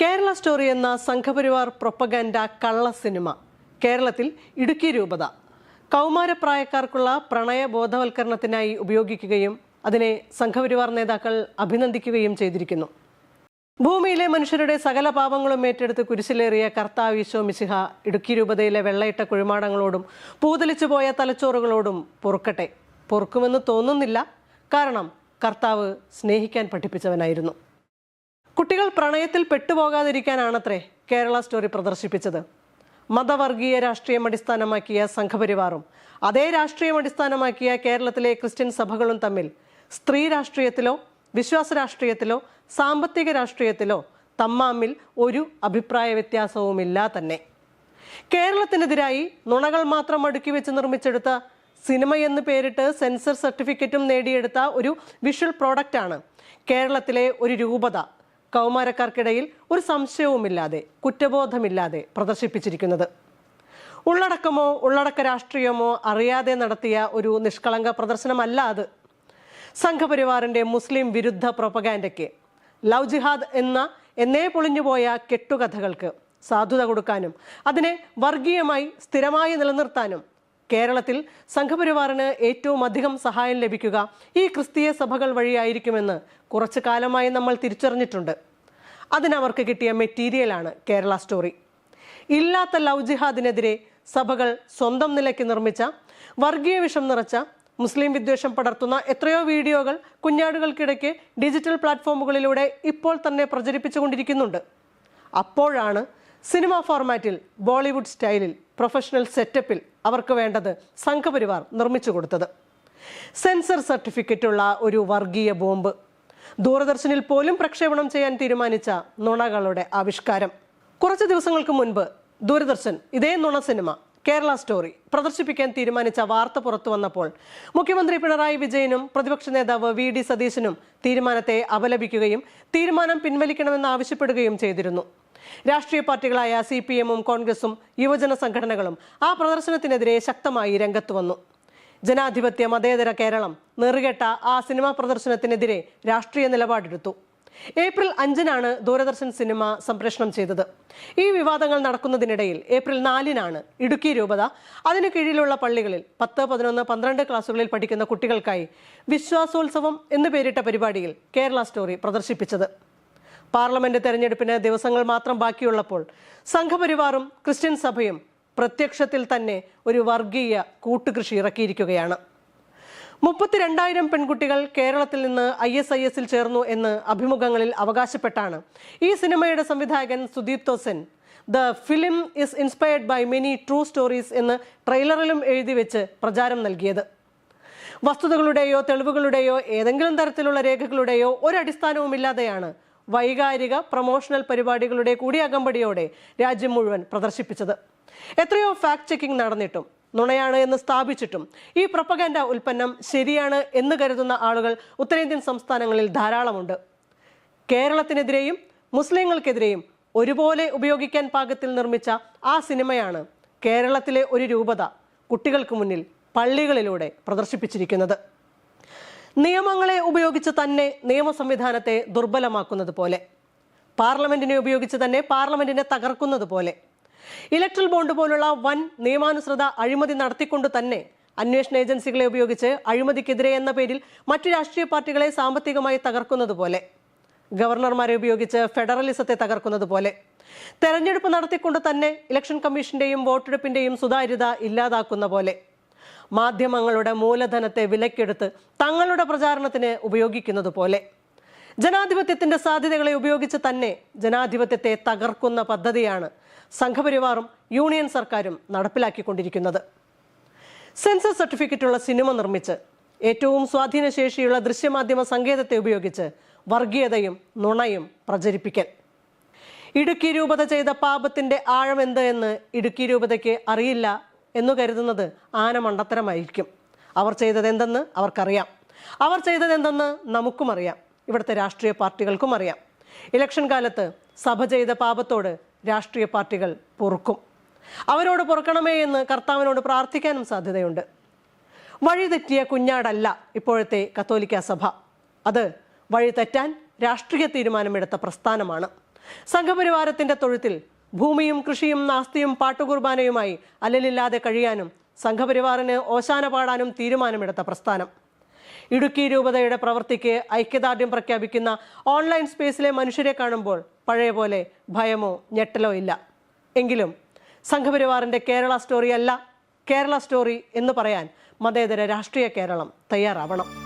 Kerala story എന്ന Sangh Parivar propaganda കള്ള cinema. കേരളത്തിൽ ഇടുക്കി രൂപത. കൗമാരപ്രായക്കാർക്കുള്ള പ്രണയ ബോധവൽക്കരണത്തിനായി ഉപയോഗിക്കുകയും അതിനെ സംഘപരിവാർ നേതാക്കൾ അഭിനന്ദിക്കുകയും ചെയ്തിരിക്കുന്നു. ഭൂമിയിലെ മനുഷ്യരുടെ സകല പാപങ്ങളും ഏറ്റെടുത്ത് കുരിശിലേറിയ കർത്താവ് ഈശോ മിശിഹ ഇടുക്കി രൂപതയിലെ വെള്ളയിട്ട കുഴിമാടങ്ങളോടും പൂതലിച്ചു പോയ തലച്ചോറുകളോടും പൊറുക്കട്ടെ. പൊറുക്കുമെന്ന് തോന്നുന്നില്ല. കാരണം കർത്താവ് സ്നേഹിക്കാൻ പഠിപ്പിച്ചവനായിരുന്നു. പ്രണയത്തിൽ പെട്ടുപോകാതിരിക്കാനാണത്രേ കേരള സ്റ്റോറി പ്രദർശിപ്പിച്ചത്. മതവർഗീയ രാഷ്ട്രീയം അടിസ്ഥാനമാക്കിയ സംഘപരിവാറും അതേ രാഷ്ട്രീയം അടിസ്ഥാനമാക്കിയ കേരളത്തിലെ ക്രിസ്ത്യൻ സഭകളും തമ്മിൽ സ്ത്രീ രാഷ്ട്രീയത്തിലോ വിശ്വാസ രാഷ്ട്രീയത്തിലോ സാമ്പത്തിക രാഷ്ട്രീയത്തിലോ തമ്മാമിൽ ഒരു അഭിപ്രായ വ്യത്യാസവുമില്ല തന്നെ. കേരളത്തിനെതിരായി നുണകൾ മാത്രം അടുക്കി വെച്ച് നിർമ്മിച്ചെടുത്ത സിനിമ എന്ന് പേരിട്ട് സെൻസർ സർട്ടിഫിക്കറ്റും നേടിയെടുത്ത ഒരു വിഷ്വൽ പ്രോഡക്റ്റാണ് കേരളത്തിലെ ഒരു രൂപത. കൗമാരക്കാർക്കിടയിൽ ഒരു സംശയവുമില്ലാതെ കുറ്റബോധമില്ലാതെ പ്രദർശിപ്പിച്ചിരിക്കുന്നത്. ഉള്ളടക്കമോ ഉള്ളടക്ക രാഷ്ട്രീയമോ അറിയാതെ നടത്തിയ ഒരു നിഷ്കളങ്ക പ്രദർശനമല്ല അത്. സംഘപരിവാറിന്റെ മുസ്ലിം വിരുദ്ധ പ്രൊപ്പഗാൻഡയ്ക്ക് ലവ് ജിഹാദ് എന്ന എന്നേ പൊളിഞ്ഞുപോയ കെട്ടുകഥകൾക്ക് സാധുത കൊടുക്കാനും അതിനെ വർഗീയമായി സ്ഥിരമായി നിലനിർത്താനും കേരളത്തിൽ സംഘപരിവാറിന് ഏറ്റവും അധികം സഹായം ലഭിക്കുക ഈ ക്രിസ്തീയ സഭകൾ വഴിയായിരിക്കുമെന്ന് കുറച്ചു കാലമായി നമ്മൾ തിരിച്ചറിഞ്ഞിട്ടുണ്ട്. അതിനവർക്ക് കിട്ടിയ മെറ്റീരിയലാണ് കേരള സ്റ്റോറി. ഇല്ലാത്ത ലവ് ജിഹാദിനെതിരെ സഭകൾ സ്വന്തം നിലയ്ക്ക് നിർമ്മിച്ച വർഗീയ വിഷം നിറച്ച മുസ്ലിം വിദ്വേഷം പടർത്തുന്ന എത്രയോ വീഡിയോകൾ കുഞ്ഞാടുകൾക്കിടയ്ക്ക് ഡിജിറ്റൽ പ്ലാറ്റ്ഫോമുകളിലൂടെ ഇപ്പോൾ തന്നെ പ്രചരിപ്പിച്ചുകൊണ്ടിരിക്കുന്നുണ്ട്. അപ്പോഴാണ് സിനിമ ഫോർമാറ്റിൽ ബോളിവുഡ് സ്റ്റൈലിൽ പ്രൊഫഷണൽ സെറ്റപ്പിൽ അവർക്ക് വേണ്ടത് സംഘപരിവാർ നിർമ്മിച്ചു കൊടുത്തത്. സെൻസർ സർട്ടിഫിക്കറ്റുള്ള ഒരു വർഗീയ ബോംബ്. ദൂരദർശനിൽ പോലും പ്രക്ഷേപണം ചെയ്യാൻ തീരുമാനിച്ച നുണകളുടെ ആവിഷ്കാരം. കുറച്ച് ദിവസങ്ങൾക്ക് മുൻപ് ദൂരദർശൻ ഇതേ നുണ സിനിമ കേരള സ്റ്റോറി പ്രദർശിപ്പിക്കാൻ തീരുമാനിച്ച വാർത്ത പുറത്തു വന്നപ്പോൾ മുഖ്യമന്ത്രി പിണറായി വിജയനും പ്രതിപക്ഷ നേതാവ് വി ഡി സതീശനും തീരുമാനത്തെ അപലപിക്കുകയും തീരുമാനം പിൻവലിക്കണമെന്ന് ആവശ്യപ്പെടുകയും ചെയ്തിരുന്നു. രാഷ്ട്രീയ പാർട്ടികളായ സി പി എമ്മും കോൺഗ്രസും യുവജന സംഘടനകളും ആ പ്രദർശനത്തിനെതിരെ ശക്തമായി രംഗത്ത് വന്നു. ജനാധിപത്യ മതേതര കേരളം നെറുകെട്ട ആ സിനിമാ പ്രദർശനത്തിനെതിരെ രാഷ്ട്രീയ നിലപാടെടുത്തു. ഏപ്രിൽ അഞ്ചിനാണ് ദൂരദർശൻ സിനിമ സംപ്രേഷണം ചെയ്തത്. ഈ വിവാദങ്ങൾ നടക്കുന്നതിനിടയിൽ ഏപ്രിൽ നാലിനാണ് ഇടുക്കി രൂപത അതിനു കീഴിലുള്ള പള്ളികളിൽ പത്ത് പതിനൊന്ന് പന്ത്രണ്ട് ക്ലാസുകളിൽ പഠിക്കുന്ന കുട്ടികൾക്കായി വിശ്വാസോത്സവം എന്നു പേരിട്ട പരിപാടിയിൽ കേരള സ്റ്റോറി പ്രദർശിപ്പിച്ചത്. പാർലമെന്റ് തെരഞ്ഞെടുപ്പിന് ദിവസങ്ങൾ മാത്രം ബാക്കിയുള്ളപ്പോൾ സംഘപരിവാറും ക്രിസ്ത്യൻ സഭയും പ്രത്യക്ഷത്തിൽ തന്നെ ഒരു വർഗീയ കൂട്ടുകൃഷി ഇറക്കിയിരിക്കുകയാണ്. മുപ്പത്തിരണ്ടായിരം പെൺകുട്ടികൾ കേരളത്തിൽ നിന്ന് ഐ എസ് ഐ എസിൽ ചേർന്നു എന്ന് അഭിമുഖങ്ങളിൽ അവകാശപ്പെട്ടാണ് ഈ സിനിമയുടെ സംവിധായകൻ Sudeep തോസൻ. The film is inspired by many true stories എന്ന് ട്രെയിലറിലും എഴുതി വെച്ച് പ്രചാരം നൽകിയത്. വസ്തുതകളുടെയോ തെളിവുകളുടെയോ ഏതെങ്കിലും തരത്തിലുള്ള രേഖകളുടെയോ ഒരടിസ്ഥാനവുമില്ലാതെയാണ് വൈകാരിക പ്രൊമോഷണൽ പരിപാടികളുടെ കൂടി അകമ്പടിയോടെ രാജ്യം മുഴുവൻ പ്രദർശിപ്പിച്ചത്. എത്രയോ ഫാക്ട് ചെക്കിംഗ് നടന്നിട്ടും നുണയാണ് എന്ന് സ്ഥാപിച്ചിട്ടും ഈ പ്രൊപ്പഗൻഡ ഉൽപ്പന്നം ശരിയാണ് എന്ന് കരുതുന്ന ആളുകൾ ഉത്തരേന്ത്യൻ സംസ്ഥാനങ്ങളിൽ ധാരാളമുണ്ട്. കേരളത്തിനെതിരെയും മുസ്ലിങ്ങൾക്കെതിരെയും ഒരുപോലെ ഉപയോഗിക്കാൻ പാകത്തിൽ നിർമ്മിച്ച ആ സിനിമയാണ് കേരളത്തിലെ ഒരു രൂപത കുട്ടികൾക്ക് മുന്നിൽ പള്ളികളിലൂടെ പ്രദർശിപ്പിച്ചിരിക്കുന്നത്. നിയമങ്ങളെ ഉപയോഗിച്ച് തന്നെ നിയമ സംവിധാനത്തെ ദുർബലമാക്കുന്നത് പോലെ പാർലമെന്റിനെ ഉപയോഗിച്ച് തന്നെ പാർലമെന്റിനെ തകർക്കുന്നത് പോലെ ഇലക്ട്രൽ ബോണ്ട് പോലുള്ള വൻ നിയമാനുസൃത അഴിമതി നടത്തിക്കൊണ്ട് തന്നെ അന്വേഷണ ഏജൻസികളെ ഉപയോഗിച്ച് അഴിമതിക്കെതിരെ എന്ന പേരിൽ മറ്റു രാഷ്ട്രീയ പാർട്ടികളെ സാമ്പത്തികമായി തകർക്കുന്നത് പോലെ ഗവർണർമാരെ ഉപയോഗിച്ച് ഫെഡറലിസത്തെ തകർക്കുന്നത് പോലെ തെരഞ്ഞെടുപ്പ് നടത്തിക്കൊണ്ട് തന്നെ ഇലക്ഷൻ കമ്മീഷന്റെയും വോട്ടെടുപ്പിന്റെയും സുതാര്യത ഇല്ലാതാക്കുന്ന പോലെ മാധ്യമങ്ങളുടെ മൂലധനത്തെ വിലക്കെടുത്ത് തങ്ങളുടെ പ്രചാരണത്തിന് ഉപയോഗിക്കുന്നത് പോലെ. ജനാധിപത്യത്തിന്റെ സാധ്യതകളെ ഉപയോഗിച്ച് തന്നെ ജനാധിപത്യത്തെ തകർക്കുന്ന പദ്ധതിയാണ് സംഘപരിവാറും യൂണിയൻ സർക്കാരും നടപ്പിലാക്കിക്കൊണ്ടിരിക്കുന്നത്. സെൻസർ സർട്ടിഫിക്കറ്റുള്ള സിനിമ നിർമ്മിച്ച് ഏറ്റവും സ്വാധീനശേഷിയുള്ള ദൃശ്യമാധ്യമ സങ്കേതത്തെ ഉപയോഗിച്ച് വർഗീയതയും നുണയും പ്രചരിപ്പിക്കൽ. ഇടുക്കി രൂപത ചെയ്ത പാപത്തിന്റെ ആഴം എന്ത് എന്ന് ഇടുക്കി രൂപതയ്ക്ക് അറിയില്ല എന്നു കരുതുന്നത് ആന മണ്ടത്തരമായിരിക്കും. അവർ ചെയ്തത് എന്തെന്ന് അവർക്കറിയാം. അവർ ചെയ്തത് എന്തെന്ന് നമുക്കും അറിയാം. ഇവിടുത്തെ രാഷ്ട്രീയ പാർട്ടികൾക്കും അറിയാം. ഇലക്ഷൻ കാലത്ത് സഭ ചെയ്ത പാപത്തോട് രാഷ്ട്രീയ പാർട്ടികൾ പൊറുക്കും. അവരോട് പൊറുക്കണമേ എന്ന് കർത്താവിനോട് പ്രാർത്ഥിക്കാനും സാധ്യതയുണ്ട്. വഴിതെറ്റിയ കുഞ്ഞാടല്ല ഇപ്പോഴത്തെ കത്തോലിക്ക സഭ. അത് വഴി തെറ്റാൻ രാഷ്ട്രീയ തീരുമാനമെടുത്ത പ്രസ്ഥാനമാണ്. സംഘപരിവാരത്തിന്റെ തൊഴുത്തിൽ ഭൂമിയും കൃഷിയും നാസ്തിയും പാട്ടുകുർബാനയുമായി അല്ലലില്ലാതെ കഴിയാനും സംഘപരിവാറിന് ഓശാന പാടാനും തീരുമാനമെടുത്ത പ്രസ്ഥാനം. ഇടുക്കി രൂപതയുടെ പ്രവൃത്തിക്ക് ഐക്യദാർഢ്യം പ്രഖ്യാപിക്കുന്ന ഓൺലൈൻ സ്പേസിലെ മനുഷ്യരെ കാണുമ്പോൾ പഴയ പോലെ ഭയമോ ഞെട്ടലോ ഇല്ല. എങ്കിലും സംഘപരിവാറിന്റെ കേരള സ്റ്റോറി അല്ല കേരള സ്റ്റോറി എന്ന് പറയാൻ മതേതര രാഷ്ട്രീയ കേരളം തയ്യാറാവണം.